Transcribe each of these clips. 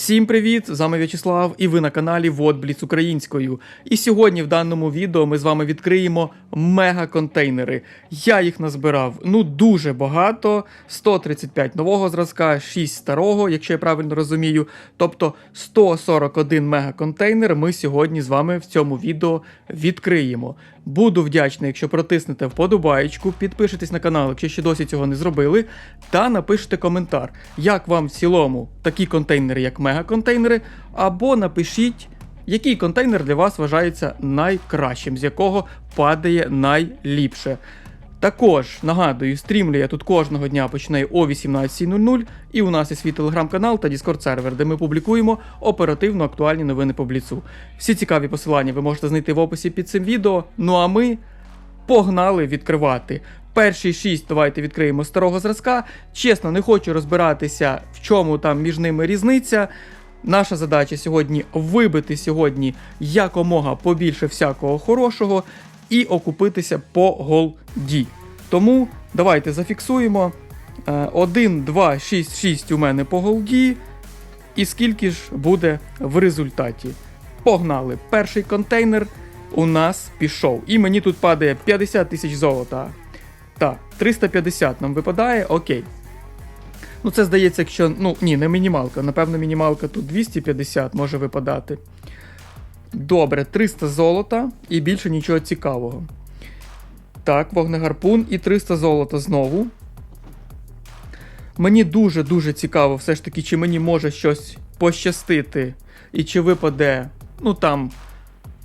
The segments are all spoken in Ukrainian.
Всім привіт! З вами В'ячеслав і ви на каналі Водбліц українською. І сьогодні в даному відео ми з вами відкриємо мега-контейнери. Я їх назбирав ну дуже багато: 135 нового зразка, 6 старого, якщо я правильно розумію. Тобто 141 мега-контейнер ми сьогодні з вами в цьому відео відкриємо. Буду вдячний, якщо протиснете вподобаєчку, підпишитесь на канал, якщо ще досі цього не зробили, та напишете коментар, як вам в цілому такі контейнери, як мегаконтейнери, або напишіть, який контейнер для вас вважається найкращим, з якого падає найліпше. Також нагадую, стрімлю я тут кожного дня починаю о 18.00, і у нас є свій телеграм-канал та Discord сервер, де ми публікуємо оперативно актуальні новини по бліцу. Всі цікаві посилання ви можете знайти в описі під цим відео. Ну а ми погнали відкривати. Перші шість давайте відкриємо старого зразка. Чесно, не хочу розбиратися, в чому там між ними різниця. Наша задача сьогодні вибити сьогодні якомога побільше всякого хорошого і окупитися по голді. Тому давайте зафіксуємо. 1, 2, 6, 6 у мене по голді. І скільки ж буде в результаті? Погнали! Перший контейнер у нас пішов. І мені тут падає 50 тисяч золота. Так, 350 нам випадає, окей. Ну, це здається, якщо. Ну, ні, не мінімалка. Напевно, мінімалка тут 250 може випадати. Добре, 300 золота і більше нічого цікавого. Так, вогнегарпун і 300 золота знову. Мені дуже-дуже цікаво, все ж таки, чи мені може щось пощастити. І чи випаде, ну там,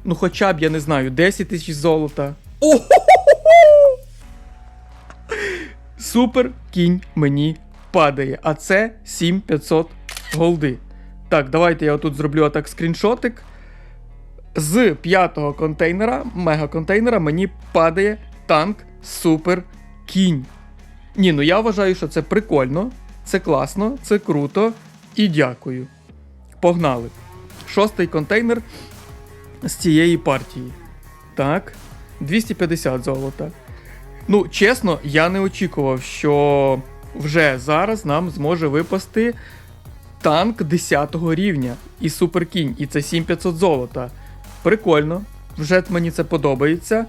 ну хоча б, я не знаю, 10 тисяч золота. о Супер кінь мені падає. А це 7500 голди. Так, давайте я отут зроблю отак скріншотик. З п'ятого контейнера, мега-контейнера, мені падає танк Супер Кінь. Ні, ну я вважаю, що це прикольно, це класно, це круто і дякую. Погнали. Шостий контейнер з цієї партії. Так, 250 золота. Ну, чесно, я не очікував, що вже зараз нам зможе випасти танк 10 рівня і суперкінь, і це 7500 золота. Прикольно, вже мені це подобається.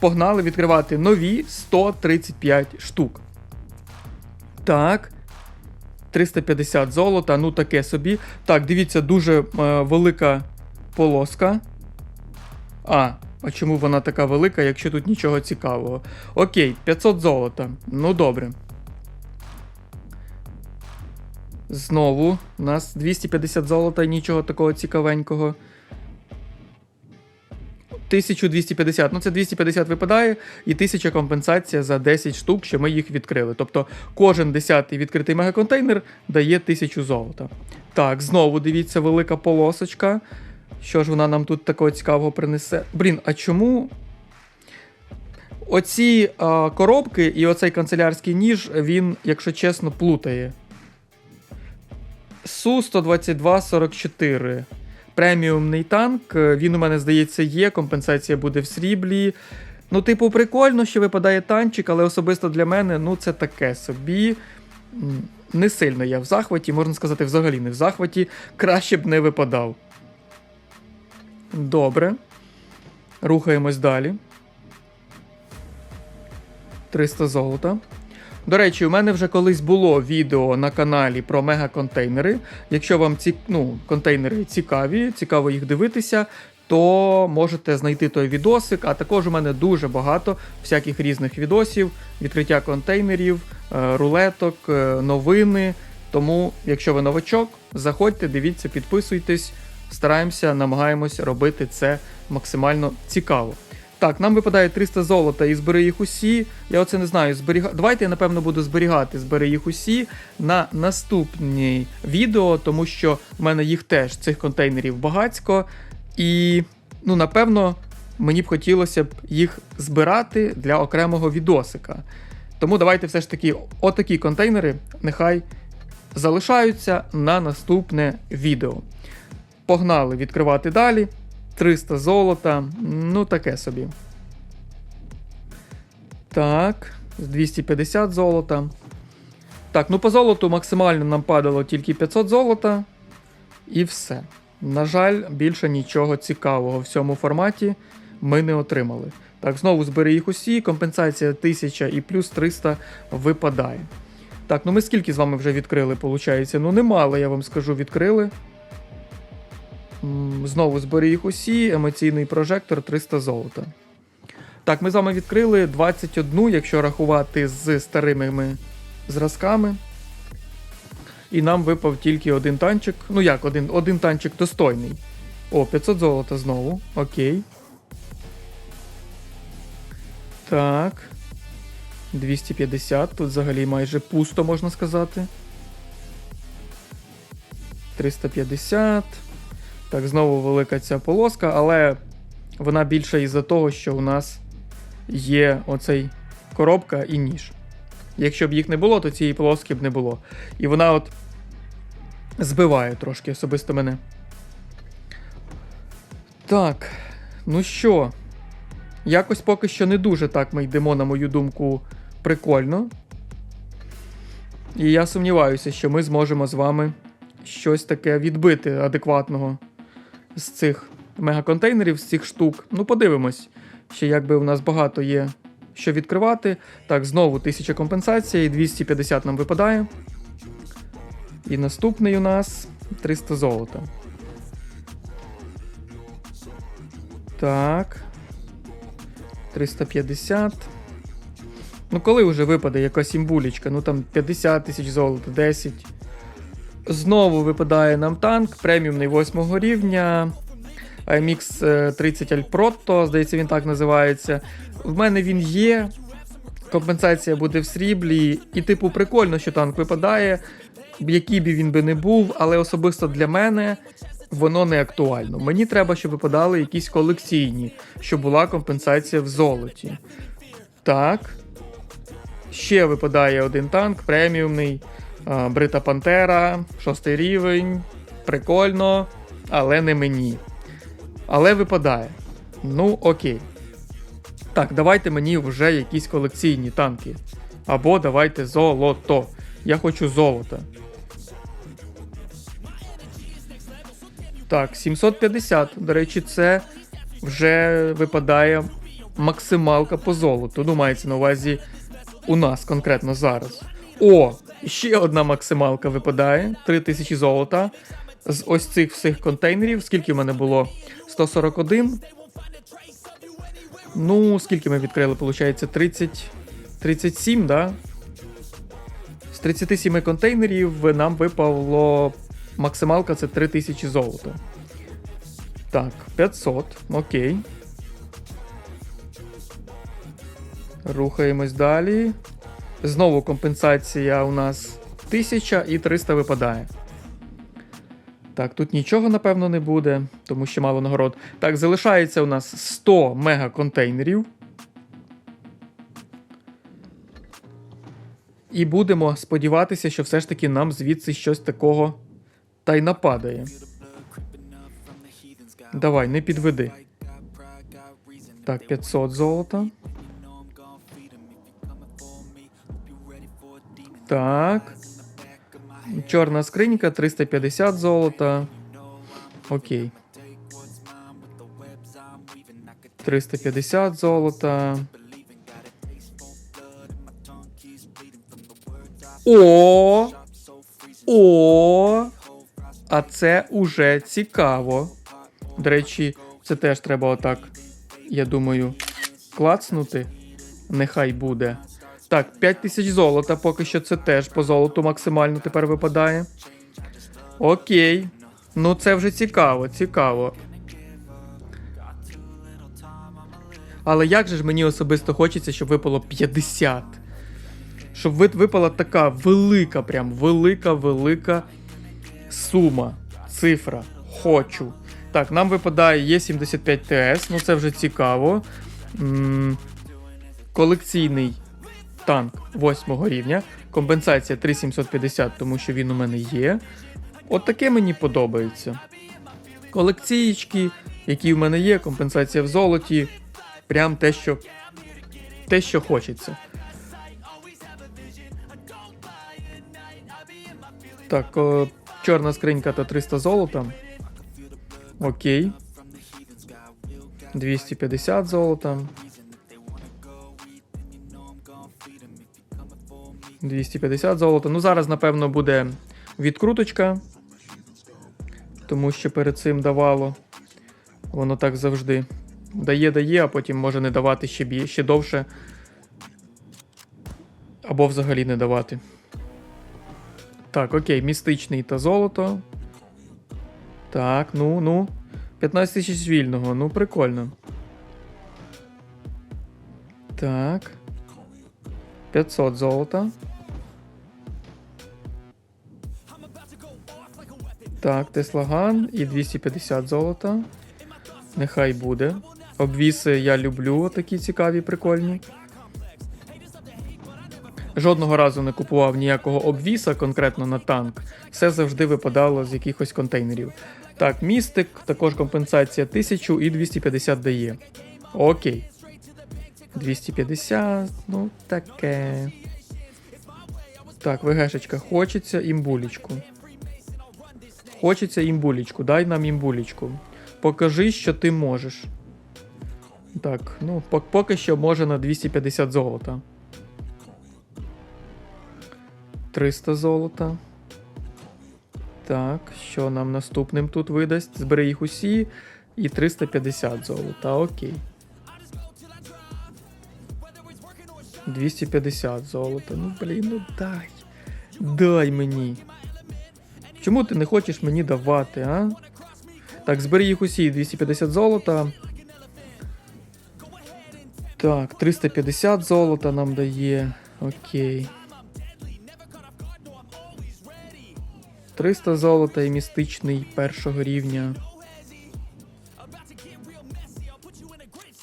Погнали відкривати нові 135 штук. Так. 350 золота, ну таке собі. Так, дивіться, дуже е, велика полоска. А, а чому вона така велика, якщо тут нічого цікавого? Окей, 500 золота. Ну добре. Знову у нас 250 золота і нічого такого цікавенького. 1250. Ну, це 250 випадає, і 1000 компенсація за 10 штук, що ми їх відкрили. Тобто кожен 10-й відкритий мегаконтейнер дає 1000 золота. Так, знову дивіться, велика полосочка. Що ж вона нам тут такого цікавого принесе? Блін, а чому? Оці а, коробки і оцей канцелярський ніж, він, якщо чесно, плутає. Су-122-44. Преміумний танк. Він у мене, здається, є. Компенсація буде в сріблі. Ну, типу, прикольно, що випадає танчик, але особисто для мене, ну, це таке собі. Не сильно я в захваті, можна сказати, взагалі не в захваті. Краще б не випадав. Добре. Рухаємось далі. 300 золота. До речі, у мене вже колись було відео на каналі про мегаконтейнери. Якщо вам ці ну, контейнери цікаві, цікаво їх дивитися, то можете знайти той відосик. А також у мене дуже багато всяких різних відосів, відкриття контейнерів, е, рулеток, е, новини. Тому, якщо ви новачок, заходьте, дивіться, підписуйтесь. Стараємося, намагаємось робити це максимально цікаво. Так, нам випадає 300 золота і збери їх усі. Я оце не знаю. Зберіга... Давайте я, напевно, буду зберігати збери їх усі на наступні відео, тому що в мене їх теж цих контейнерів багацько. І, ну, напевно, мені б хотілося б їх збирати для окремого відосика. Тому давайте все ж таки отакі контейнери нехай залишаються на наступне відео. Погнали відкривати далі. 300 золота. Ну, таке собі. Так, 250 золота. Так, ну по золоту максимально нам падало тільки 500 золота. І все. На жаль, більше нічого цікавого в цьому форматі ми не отримали. Так, знову збери їх усі, компенсація 1000 і плюс 300 випадає. Так, ну ми скільки з вами вже відкрили, виходить? Ну, немало, я вам скажу, відкрили. Знову збери їх усі, емоційний прожектор 300 золота. Так, ми з вами відкрили 21, якщо рахувати з старими зразками. І нам випав тільки один танчик. Ну як, один, один танчик достойний. О, 500 золота знову. Окей. Так. 250. Тут взагалі майже пусто, можна сказати. 350. Так, знову велика ця полоска, але вона більша із-за того, що у нас є оцей коробка і ніж. Якщо б їх не було, то цієї полоски б не було. І вона от збиває трошки особисто мене. Так, ну що, якось поки що не дуже так ми йдемо, на мою думку, прикольно. І я сумніваюся, що ми зможемо з вами щось таке відбити адекватного з цих мегаконтейнерів, з цих штук. Ну, подивимось. Ще якби у нас багато є що відкривати. Так, знову 1000 компенсацій, 250 нам випадає. І наступний у нас 300 золота. Так. 350. Ну, коли вже випаде якась імбулічка? Ну там 50 тисяч золота, 10. Знову випадає нам танк, преміумний 8 рівня. IMX е, 30 Al здається, він так називається. В мене він є. Компенсація буде в сріблі. І, типу, прикольно, що танк випадає, який би він би не був, але особисто для мене воно не актуально. Мені треба, щоб випадали якісь колекційні, щоб була компенсація в золоті. Так. Ще випадає один танк, преміумний. Брита Пантера, шостий рівень. Прикольно, але не мені. Але випадає. Ну, окей. Так, давайте мені вже якісь колекційні танки. Або давайте золото. Я хочу золото. Так, 750. До речі, це вже випадає максималка по золоту. Ну, мається на увазі у нас конкретно зараз. О! Ще одна максималка випадає. 3000 золота. З ось цих всіх контейнерів. Скільки в мене було? 141. Ну, скільки ми відкрили, виходить? 30. 37, да? З 37 контейнерів нам випало максималка це 3000 золота. Так, 500, окей. Рухаємось далі. Знову компенсація у нас 1000 і 300 випадає. Так, тут нічого, напевно, не буде, тому що мало нагород. Так, залишається у нас 100 мегаконтейнерів. І будемо сподіватися, що все ж таки нам звідси щось такого та й нападає. Давай, не підведи. Так, 500 золота. Так. Чорна скринька, 350 золота. Окей. 350 золота. О! О! А це уже цікаво. До речі, це теж треба отак, я думаю, клацнути. Нехай буде. Так, 5000 золота, поки що це теж по золоту максимально тепер випадає. Окей. Ну це вже цікаво, цікаво. Але як же ж мені особисто хочеться, щоб випало 50. Щоб випала така велика, прям велика, велика сума, цифра. Хочу. Так, нам випадає Є75 ТС, ну це вже цікаво. М, Колекційний танк 8 рівня. Компенсація 3750, тому що він у мене є. От таке мені подобається. Колекційки, які в мене є, компенсація в золоті. Прям те, що, те, що хочеться. Так, о, Чорна скринька та 300 золота. Окей. 250 золота. 250 золота. Ну, зараз, напевно, буде відкруточка. Тому що перед цим давало. Воно так завжди. Дає, дає, а потім може не давати ще, бі- ще довше. Або взагалі не давати. Так, окей, містичний та золото. Так, ну, ну. 15 тисяч вільного, ну прикольно. Так. 500 золота. Так, Теслаган і 250 золота. Нехай буде. Обвіси я люблю, такі цікаві, прикольні. Жодного разу не купував ніякого обвіса конкретно на танк. Все завжди випадало з якихось контейнерів. Так, містик, також компенсація 1000 і 250 дає. Окей. 250, ну таке. Так, ВГшечка, хочеться імбулічку. Хочеться імбулічку, дай нам імбулічку. Покажи, що ти можеш. Так, ну, поки що може на 250 золота. 300 золота. Так, що нам наступним тут видасть? Збери їх усі. І 350 золота, окей. 250 золота. Ну, блін, ну дай. Дай мені. Чому ти не хочеш мені давати, а? Так, збери їх усі 250 золота. Так, 350 золота нам дає. Окей. 300 золота і містичний першого рівня.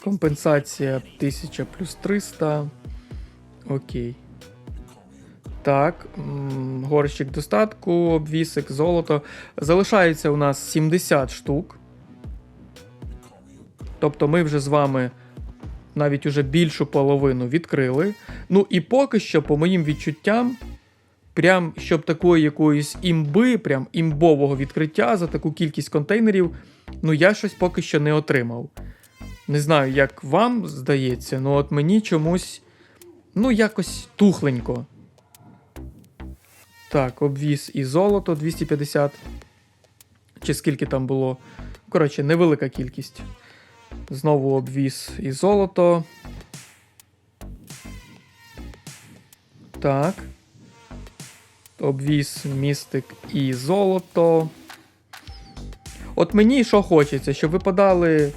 Компенсація 1000 плюс 300. Окей. Так, горщик достатку, обвісик, золото. Залишається у нас 70 штук. Тобто ми вже з вами навіть уже більшу половину відкрили. Ну і поки що, по моїм відчуттям, прям щоб такої якоїсь імби, прям імбового відкриття за таку кількість контейнерів, ну я щось поки що не отримав. Не знаю, як вам здається, ну от мені чомусь, ну, якось тухленько. Так, обвіз і золото 250. Чи скільки там було? Коротше, невелика кількість. Знову обвіз і золото. Так. Обвіз містик і золото. От мені що хочеться, щоб випадали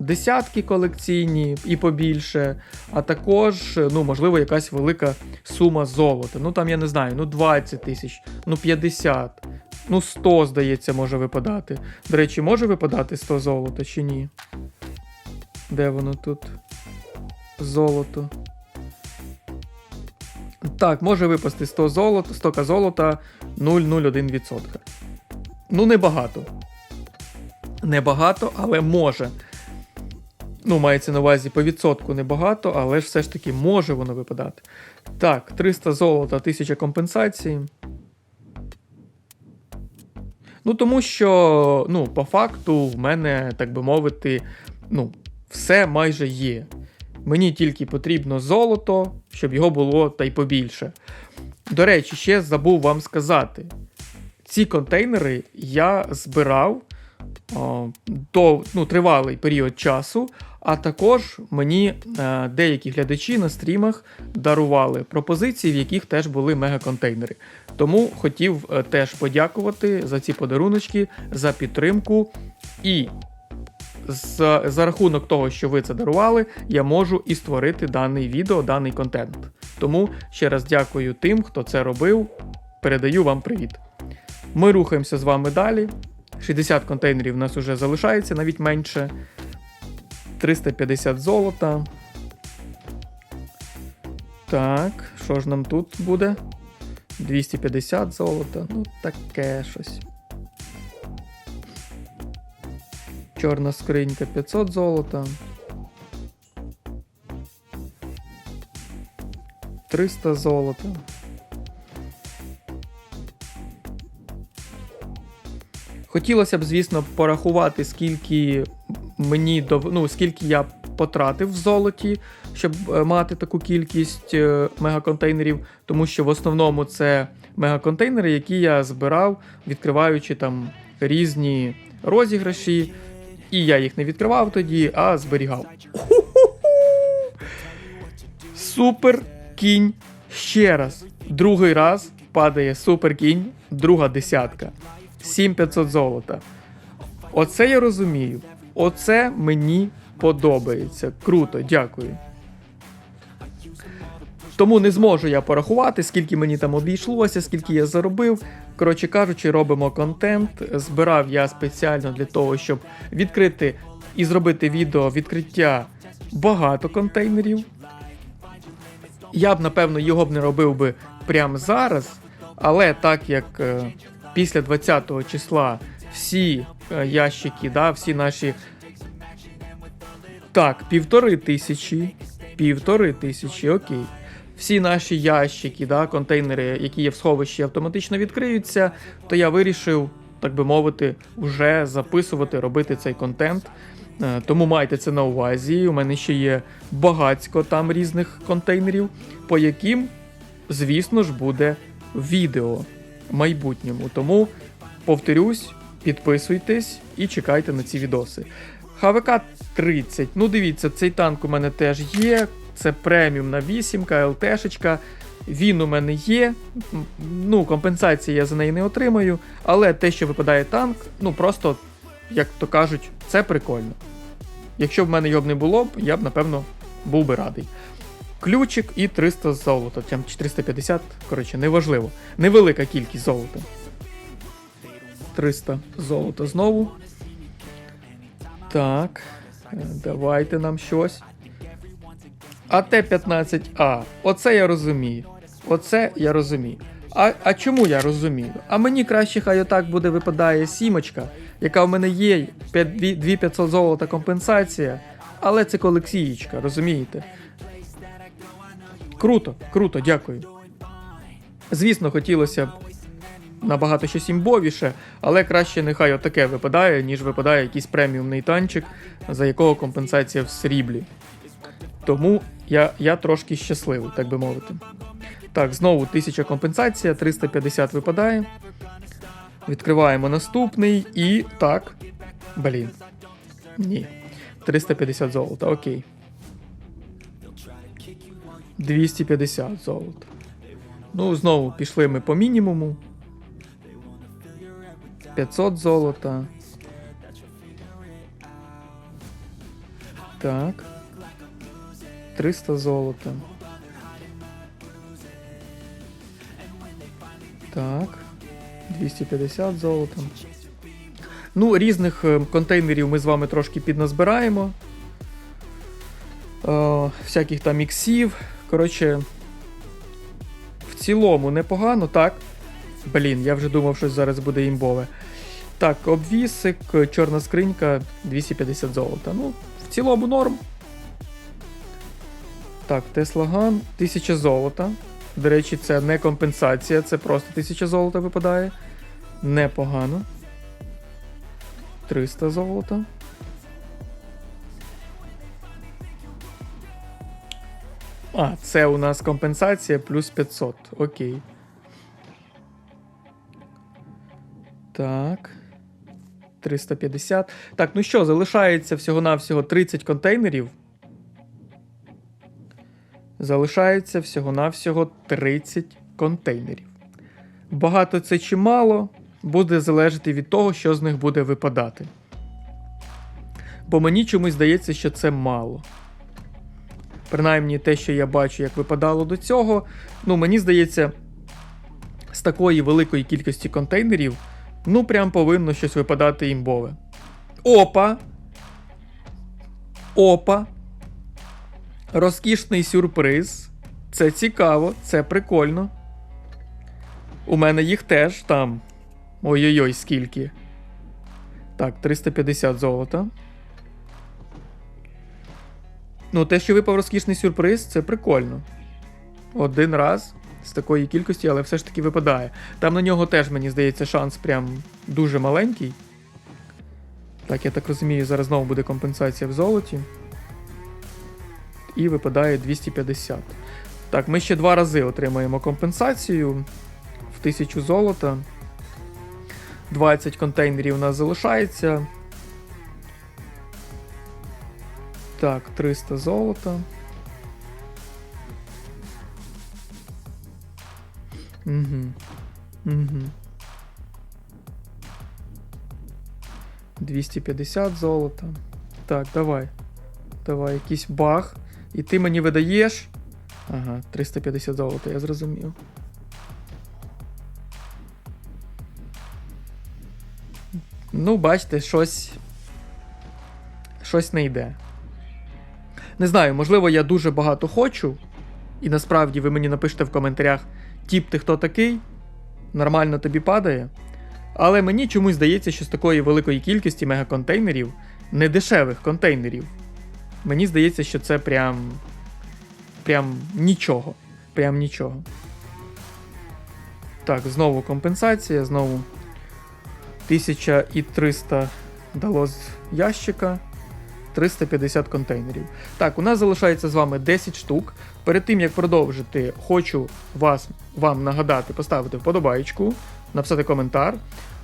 десятки колекційні і побільше, а також, ну, можливо, якась велика сума золота. Ну там я не знаю, ну 20 тисяч, ну 50, ну 100, здається, може випадати. До речі, може випадати 100 золота чи ні? Де воно тут? Золото. Так, може випасти 100 золота, 100 золота 0,01%. Ну, небагато. Небагато, але може. Ну, мається на увазі по відсотку небагато, але ж все ж таки може воно випадати. Так, 300 золота, 1000 компенсації. Ну, тому що, ну, по факту, в мене, так би мовити, ну, все майже є. Мені тільки потрібно золото, щоб його було та й побільше. До речі, ще забув вам сказати: ці контейнери я збирав до ну, тривалий період часу, а також мені е, деякі глядачі на стрімах дарували пропозиції, в яких теж були мегаконтейнери. Тому хотів е, теж подякувати за ці подаруночки, за підтримку. І з, за рахунок того, що ви це дарували, я можу і створити даний відео, даний контент. Тому ще раз дякую тим, хто це робив. Передаю вам привіт. Ми рухаємося з вами далі. 60 контейнерів у нас вже залишається, навіть менше. 350 золота. Так, що ж нам тут буде? 250 золота. Ну, таке щось. Чорна скринька 500 золота. 300 золота. Хотілося б, звісно, порахувати, скільки мені дов... ну, скільки я потратив в золоті, щоб е, мати таку кількість е, мегаконтейнерів, тому що в основному це мегаконтейнери, які я збирав, відкриваючи там різні розіграші. І я їх не відкривав тоді, а зберігав. Супер кінь ще раз. Другий раз падає супер кінь, друга десятка. 7500 золота. Оце я розумію. Оце мені подобається. Круто, дякую. Тому не зможу я порахувати, скільки мені там обійшлося, скільки я заробив. Коротше кажучи, робимо контент. Збирав я спеціально для того, щоб відкрити і зробити відео відкриття багато контейнерів. Я б, напевно, його б не робив би прямо зараз, але так як е, після 20-го числа всі е, ящики, да, всі наші. Так, півтори тисячі. Півтори тисячі, окей. Всі наші ящики, да, контейнери, які є в сховищі, автоматично відкриються, то я вирішив, так би мовити, вже записувати, робити цей контент. Е, Тому майте це на увазі. У мене ще є багацько там різних контейнерів, по яким, звісно ж, буде відео майбутньому. Тому повторюсь, підписуйтесь і чекайте на ці відоси. ХВК 30. Ну, дивіться, цей танк у мене теж є. Це преміум на 8, ЛТшечка. Він у мене є. Ну, компенсації я за неї не отримаю. Але те, що випадає танк, ну просто, як то кажуть, це прикольно. Якщо б в мене його б не було, я б, напевно, був би радий. Ключик і 300 золота, там 450, коротше, неважливо. Невелика кількість золота. 300 золота знову. Так, е, давайте нам щось. АТ-15А. Оце я розумію. Оце я розумію. А, а чому я розумію? А мені краще хай отак буде випадає сімочка, яка в мене є, 2500 золота компенсація, але це колекційка, розумієте? Круто, круто, дякую. Звісно, хотілося б набагато щось імбовіше, але краще нехай отаке випадає, ніж випадає якийсь преміумний танчик, за якого компенсація в сріблі. Тому я, я трошки щасливий, так би мовити. Так, знову 1000 компенсація, 350 випадає. Відкриваємо наступний і. Так. Блін. Ні. 350 золота, окей. 250 золота. Ну, знову пішли ми по мінімуму. 500 золота. Так. 300 золота. Так. 250 золота. Ну, різних е, контейнерів ми з вами трошки підназбираємо. Е, всяких там іксів. Коротше, в цілому непогано, так. Блін, я вже думав, що зараз буде імбове. Так, обвісик, чорна скринька, 250 золота. Ну, в цілому норм. Так, Теслаган, 1000 золота. До речі, це не компенсація, це просто 1000 золота випадає. Непогано. 300 золота. А, це у нас компенсація плюс 500. Окей. Так. 350. Так, ну що, залишається всього-навсього 30 контейнерів. Залишається всього-навсього 30 контейнерів. Багато це чи мало, буде залежати від того, що з них буде випадати. Бо мені чомусь здається, що це мало. Принаймні, те, що я бачу, як випадало до цього. Ну, мені здається, з такої великої кількості контейнерів, ну, прям повинно щось випадати імбове. Опа! Опа! Розкішний сюрприз. Це цікаво, це прикольно. У мене їх теж там. Ой-ой-ой, скільки. Так, 350 золота. Ну, те, що випав розкішний сюрприз, це прикольно. Один раз. з такої кількості, але все ж таки випадає. Там на нього теж, мені здається, шанс прям дуже маленький. Так, я так розумію, зараз знову буде компенсація в золоті. І випадає 250. Так, ми ще два рази отримаємо компенсацію в 1000 золота. 20 контейнерів у нас залишається. Так, 300 золота. Угу. Угу. 250 золота. Так, давай. Давай, якийсь баг. І ти мені видаєш. Ага, 350 золота, я зрозумів. Ну, бачите, щось. Щось не йде. Не знаю, можливо, я дуже багато хочу. І насправді ви мені напишете в коментарях, тіп, ти хто такий? Нормально тобі падає. Але мені чомусь здається, що з такої великої кількості мегаконтейнерів, недешевих контейнерів, мені здається, що це прям. Прям нічого. Прям нічого. Так, знову компенсація, знову 1300 дало з ящика. 350 контейнерів. Так, у нас залишається з вами 10 штук. Перед тим як продовжити, хочу вас вам нагадати, поставити вподобайку, написати коментар.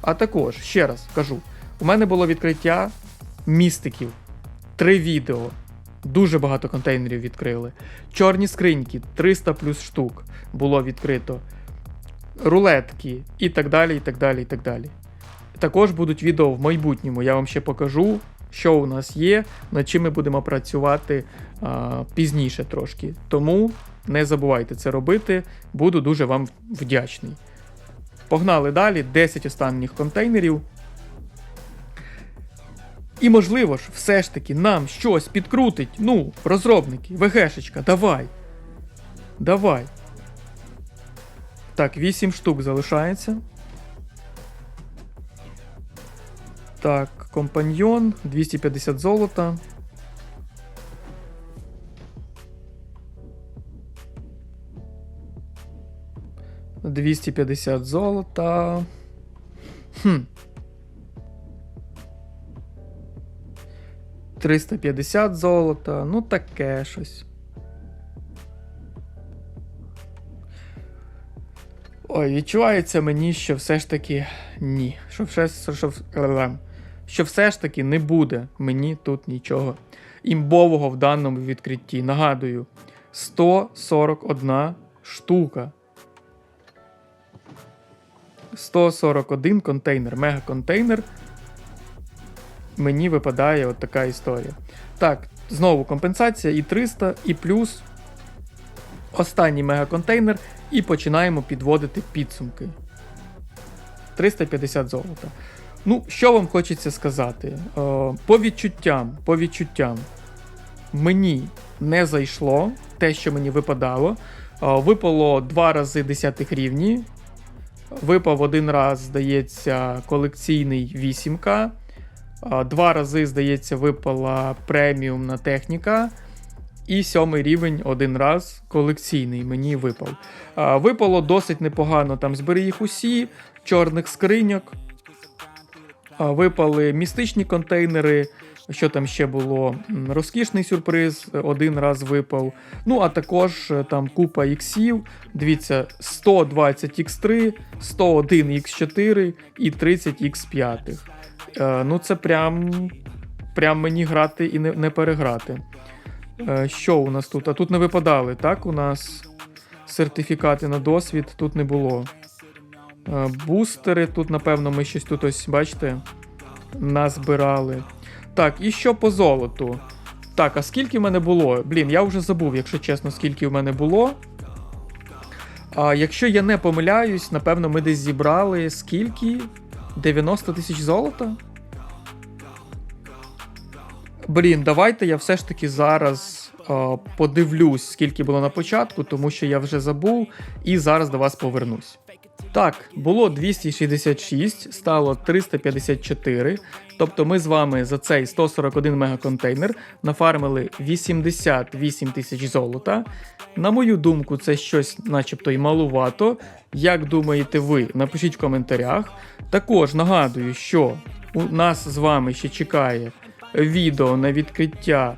А також, ще раз кажу, у мене було відкриття містиків. Три відео. Дуже багато контейнерів відкрили. Чорні скриньки 300 плюс штук було відкрито. Рулетки і так далі. і так далі, і так далі. Також будуть відео в майбутньому. Я вам ще покажу, що у нас є, над чим ми будемо працювати а, пізніше трошки. Тому не забувайте це робити, буду дуже вам вдячний. Погнали далі, 10 останніх контейнерів. І можливо ж, все ж таки нам щось підкрутить. Ну, розробники, ВГшечка, давай. Давай. Так, 8 штук залишається. Так, компаньйон, 250 золота. Двісті п'ятдесят золота. Хм. 350 золота. Ну, таке щось. Ой, відчувається мені, що все ж таки ні. Що все, що, що все ж таки не буде мені тут нічого імбового в даному відкритті. Нагадую, 141 штука. 141 контейнер, мегаконтейнер. Мені випадає от така історія. Так, знову компенсація і 300, і плюс останній мегаконтейнер, і починаємо підводити підсумки. 350 золота. Ну, що вам хочеться сказати? О, по відчуттям, по відчуттям, мені не зайшло те, що мені випадало. О, випало два рази 10 рівні. Випав один раз, здається, колекційний 8К. Два рази, здається, випала преміумна техніка. І сьомий рівень один раз колекційний мені випав. Випало досить непогано. Там збери їх усі, чорних скриньок. Випали містичні контейнери. Що там ще було? Розкішний сюрприз, один раз випав. Ну, а також е, там купа іксів. Дивіться, 120 X3, 101 X4 і 30 X5. Е, ну, це прям прям мені грати і не, не переграти. Е, що у нас тут? А тут не випадали, так? У нас сертифікати на досвід тут не було. Е, бустери, тут, напевно, ми щось тут ось, бачите, назбирали. Так, і що по золоту? Так, а скільки в мене було? Блін, я вже забув, якщо чесно, скільки в мене було. А якщо я не помиляюсь, напевно, ми десь зібрали скільки? 90 тисяч золота? Блін, давайте я все ж таки зараз е, подивлюсь, скільки було на початку, тому що я вже забув, і зараз до вас повернусь. Так, було 266, стало 354. Тобто ми з вами за цей 141 мегаконтейнер нафармили 88 тисяч золота. На мою думку, це щось начебто й малувато. Як думаєте ви? Напишіть в коментарях. Також нагадую, що у нас з вами ще чекає відео на відкриття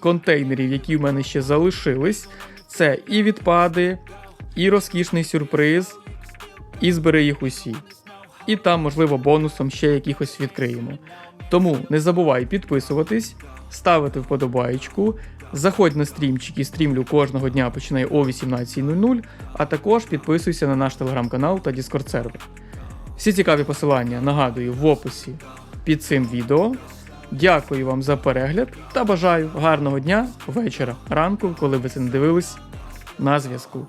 контейнерів, які в мене ще залишились. Це і відпади, і розкішний сюрприз, і збери їх усі. І там, можливо, бонусом ще якихось відкриємо. Тому не забувай підписуватись, ставити вподобаєчку, заходь на стрімчики, стрімлю кожного дня починає о 18.00, а також підписуйся на наш телеграм-канал та Discord сервер. Всі цікаві посилання нагадую в описі під цим відео. Дякую вам за перегляд та бажаю гарного дня, вечора, ранку, коли ви це не дивились. На зв'язку.